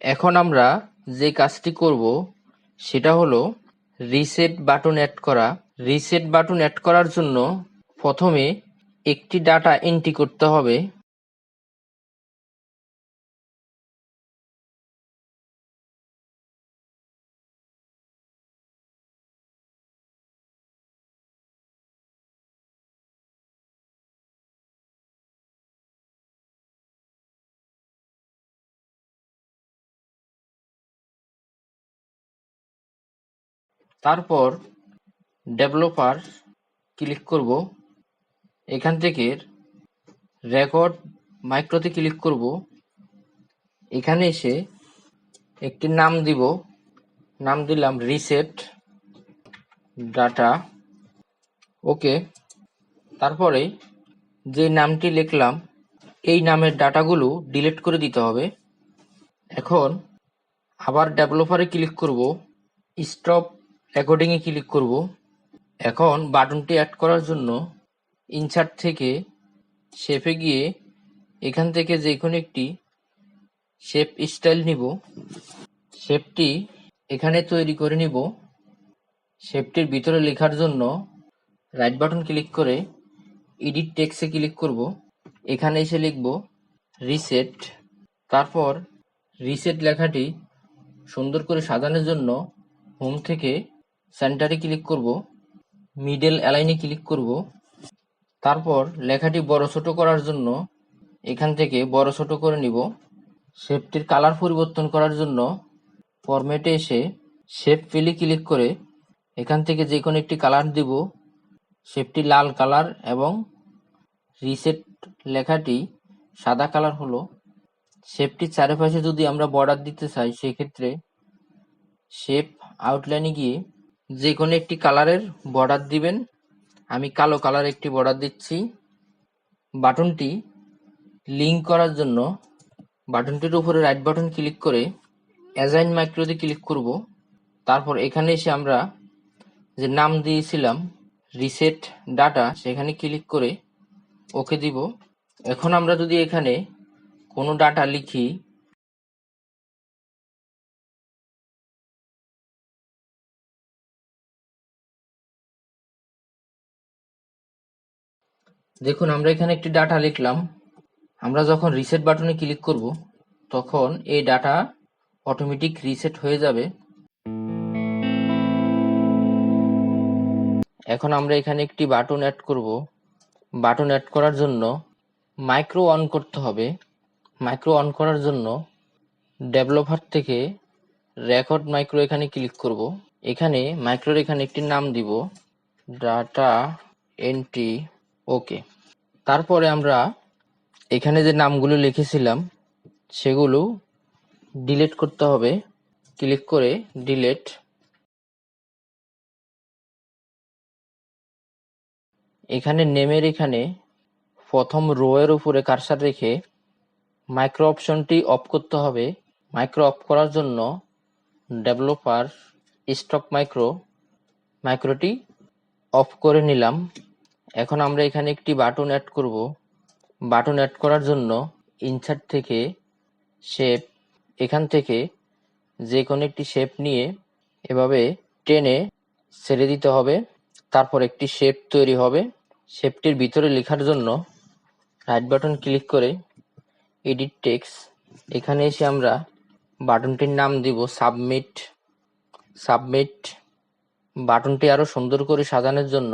এখন আমরা যে কাজটি করব, সেটা হলো রিসেট বাটন অ্যাড করা। রিসেট বাটন অ্যাড করার জন্য প্রথমে একটি ডাটা এন্ট্রি করতে হবে। তারপর ডেভেলপার ক্লিক করব। এখান থেকে রেকর্ড মাইক্রোতে ক্লিক করব। এখানে এসে একটি নাম দিব। নাম দিলাম রিসেট ডাটা ওকে তারপরে যে নামটি লিখলাম, এই নামের ডাটাগুলো ডিলিট করে দিতে হবে। এখন আবার ডেভেলপারে ক্লিক করব। স্টপ রেকর্ডিংয়ে ক্লিক করব? এখন বাটনটি অ্যাড করার জন্য ইনসার্ট থেকে শেপে গিয়ে এখান থেকে যে কোনো একটি শেপ স্টাইল নিব। শেপটি এখানে তৈরি করে নিব। শেপটির ভিতরে লেখার জন্য রাইট বাটন ক্লিক করে এডিট টেক্সে ক্লিক করব। এখানে এসে লিখব রিসেট তারপর রিসেট লেখাটি সুন্দর করে সাজানোর জন্য হোম থেকে সেন্টারে ক্লিক করব, মিডল অ্যালাইনে ক্লিক করব। তারপর লেখাটি বড় ছোট করার জন্য এখান থেকে বড় ছোট করে নিব। শেপটির কালার পরিবর্তন করার জন্য ফরম্যাটে এসে শেপ ফিলে ক্লিক করে এখান থেকে যে কোনো একটি কালার দিব। শেপটি লাল কালার এবং রিসেট লেখাটি সাদা কালার হলো। শেপটির চারিপাশে যদি আমরা বর্ডার দিতে চাই, সেক্ষেত্রে শেপ আউটলাইনে গিয়ে যে কোনো একটি কালারের বর্ডার দিবেন। আমি কালো কালার একটি বর্ডার দিচ্ছি। বাটনটি লিঙ্ক করার জন্য বাটনটির উপরে রাইট বাটন ক্লিক করে অ্যাজাইন মাইক্রোতে ক্লিক করব। তারপর এখানে এসে আমরা যে নাম দিয়েছিলাম রিসেট ডাটা সেখানে ক্লিক করে ওকে দিব। এখন আমরা যদি এখানে কোনো ডাটা লিখি দেখুন, আমরা এখানে একটি ডাটা লিখলাম। আমরা যখন রিসেট বাটনে ক্লিক করব, তখন এই ডাটা অটোমেটিক রিসেট হয়ে যাবে। এখন আমরা এখানে একটি বাটন অ্যাড করব। বাটন অ্যাড করার জন্য মাইক্রো অন করতে হবে। মাইক্রো অন করার জন্য ডেভেলপার থেকে রেকর্ড মাইক্রো এখানে ক্লিক করব। এখানে মাইক্রোর এখানে একটি নাম দিব। Data entry okay. তারপরে আমরা এখানে যে নামগুলো লিখেছিলাম, সেগুলো ডিলিট করতে হবে। ক্লিক করে ডিলেট এখানে নেমের এখানে প্রথম রো এর উপরে কারসার রেখে মাইক্রো অপশনটি অফ করতে হবে। মাইক্রো অফ করার জন্য ডেভেলপার স্টক মাইক্রো মাইক্রোটি অফ করে নিলাম। এখন আমরা এখানে একটি বাটন অ্যাড করব। বাটন অ্যাড করার জন্য ইনসার্ট থেকে শেপ এখান থেকে যে কোনো একটি শেপ নিয়ে এভাবে টেনে ছেড়ে দিতে হবে। তারপর একটি শেপ তৈরি হবে। শেপটির ভিতরে লেখার জন্য রাইট বাটন ক্লিক করে এডিট টেক্স এখানে এসে আমরা বাটনটির নাম দিব সাবমিট সাবমিট বাটনটি আরও সুন্দর করে সাজানোর জন্য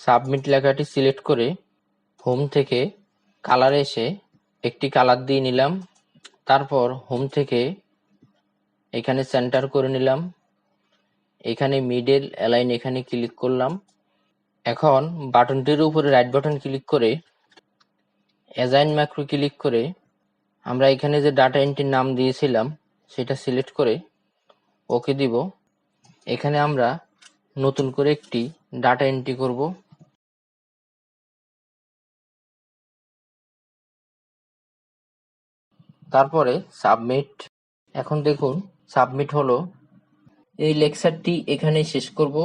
সাবমিট লেখাটি সিলেক্ট করে হোম থেকে কালার এসে একটি কালার দিয়ে নিলাম। তারপর হোম থেকে এখানে সেন্টার করে নিলাম। এখানে মিডেল অ্যালাইন এখানে ক্লিক করলাম। এখন বাটনটির উপরে রাইট বাটন ক্লিক করে অ্যাজাইন ম্যাক্রো ক্লিক করে আমরা এখানে যে ডাটা এন্ট্রির নাম দিয়েছিলাম, সেটা সিলেক্ট করে ওকে দিব। এখানে আমরা নতুন করে একটি ডাটা এন্ট্রি করব। তারপরে সাবমিট। এখন দেখুন সাবমিট হলো। এই লেকচারটি এখানেই শেষ করব।